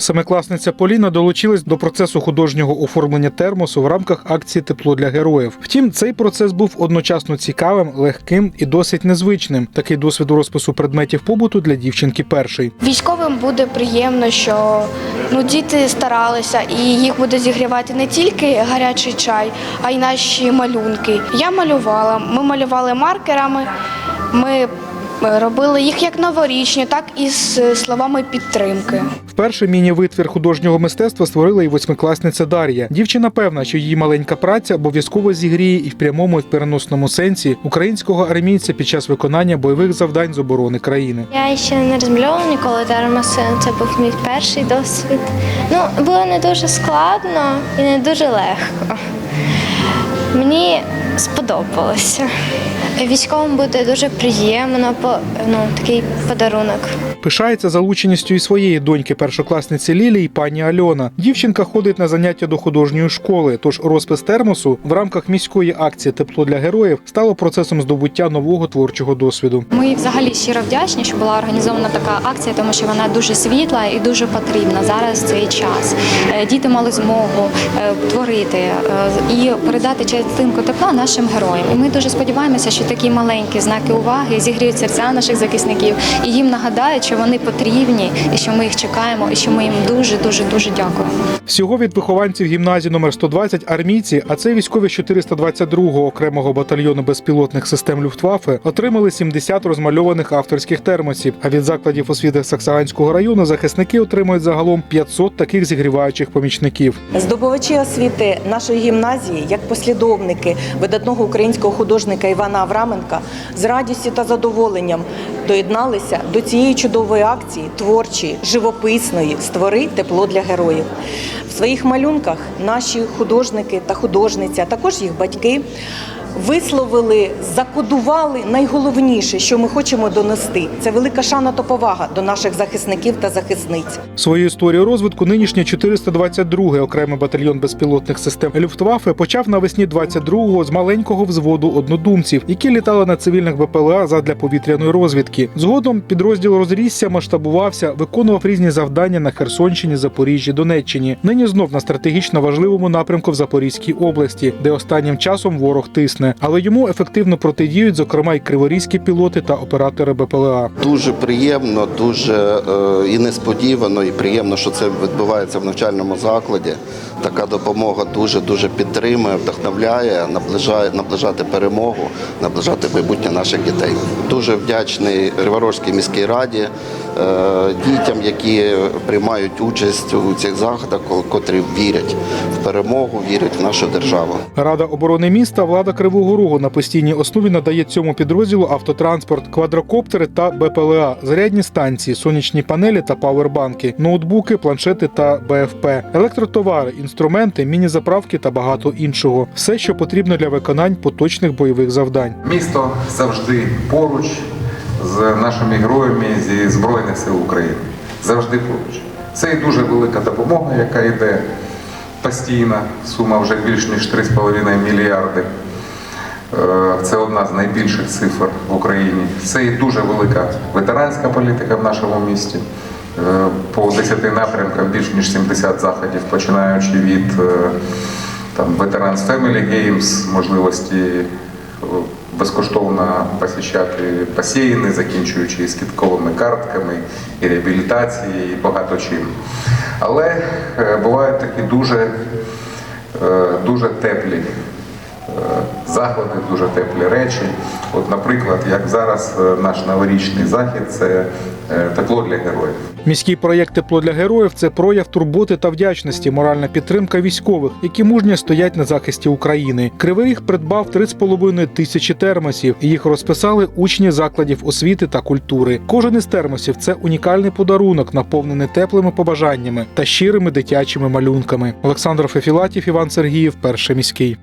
Семикласниця Поліна долучилась до процесу художнього оформлення термосу в рамках акції Тепло для героїв. Втім, цей процес був одночасно цікавим, легким і досить незвичним. Такий досвід розпису предметів побуту для дівчинки перший. Військовим буде приємно, що ну, діти старалися, і їх буде зігрівати не тільки гарячий чай, а й наші малюнки. Я малювала. Ми малювали маркерами. Ми е, робили їх як новорічні, так і з словами підтримки. Вперше міні-витвір художнього мистецтва створила і восьмикласниця Дар'я. Дівчина певна, що її маленька праця обов'язково зігріє і в прямому, і в переносному сенсі українського армійця під час виконання бойових завдань з оборони країни. Я ще не розмальовувала ніколи термоси. Це був мій перший досвід. Ну, було не дуже складно і не дуже легко. Мені сподобалося. Військовим буде дуже приємно, по- ну, такий подарунок. Пишається залученістю і своєї доньки першокласниці Лілії пані Альона. Дівчинка ходить на заняття до художньої школи. Тож розпис термосу в рамках міської акції Тепло для героїв стало процесом здобуття нового творчого досвіду. Ми взагалі щиро вдячні, що була організована така акція, тому що вона дуже світла і дуже потрібна зараз в цей час. Е, Діти мали змогу е, творити е, і передати частинку тепла нашим героям. І ми дуже сподіваємося, що такі маленькі знаки уваги зігріють серця наших захисників і їм нагадають, що вони потрібні, і що ми їх чекаємо, і що ми їм дуже дуже дуже дякуємо. Всього від вихованців гімназії номер 120 армійці, а це військові з 422-го окремого батальйону безпілотних систем Люфтваффе, отримали 70 розмальованих авторських термосів. А від закладів освіти Саксаганського району захисники отримують загалом 500 таких зігріваючих помічників. Здобувачі освіти нашої гімназії, як послідовники видатного українського художника Івана Авраменка, з радістю та задоволенням доєдналися до цієї чудової акції творчої, живописної Створи тепло для героїв. В своїх малюнках наші художники та художниця, також їх батьки. Висловили, закодували найголовніше, що ми хочемо донести. Це велика шана та повага до наших захисників та захисниць. Свою історію розвитку нинішній 422-й окремий батальйон безпілотних систем Люфтваффе почав навесні 22-го з маленького взводу однодумців, які літали на цивільних БПЛА задля повітряної розвідки. Згодом підрозділ розрісся, масштабувався, виконував різні завдання на Херсонщині, Запоріжжі, Донеччині. Нині знов на стратегічно важливому напрямку в Запорізькій області, де останнім часом ворог тисне, але йому ефективно протидіють, зокрема, й криворізькі пілоти та оператори БПЛА. Дуже приємно, дуже е, і несподівано, і приємно, що це відбувається в навчальному закладі. Така допомога дуже дуже підтримує, вдохновляє, наближає наближати перемогу, наближати майбутнє наших дітей. Дуже вдячний Криворожській міській раді, дітям, які приймають участь у цих заходах, котрі вірять в перемогу, вірять в нашу державу. Рада оборони міста влада Кривого Рогу на постійній основі надає цьому підрозділу автотранспорт, квадрокоптери та БПЛА, зарядні станції, сонячні панелі та павербанки, ноутбуки, планшети та БФП, електротовари, інструменти, міні-заправки та багато іншого. Все, що потрібно для виконань поточних бойових завдань. Місто завжди поруч з нашими героями зі Збройних сил України. Завжди поруч. Це і дуже велика допомога, яка йде постійно. Сума вже більш ніж 3,5 мільярди. Е, Це одна з найбільших цифр в Україні. Це і дуже велика ветеранська політика в нашому місті. Е, По 10 напрямкам більш ніж 70 заходів, починаючи від е, там, Veterans Family Games, можливості безкоштовно посіщати басейни, закінчуючи скидковими картками, і реабілітації, і багато чим. Але е, бувають такі дуже, е, дуже теплі заходи, дуже теплі речі. От, наприклад, як зараз е, наш новорічний захід це е, тепло для героїв. Міський проєкт Тепло для героїв це прояв турботи та вдячності, моральна підтримка військових, які мужньо стоять на захисті України. Кривий Ріг придбав 3,5 тисячі термосів. Їх розписали учні закладів освіти та культури. Кожен із термосів це унікальний подарунок, наповнений теплими побажаннями та щирими дитячими малюнками. Олександр Фефілатів, Іван Сергіїв, перший міський.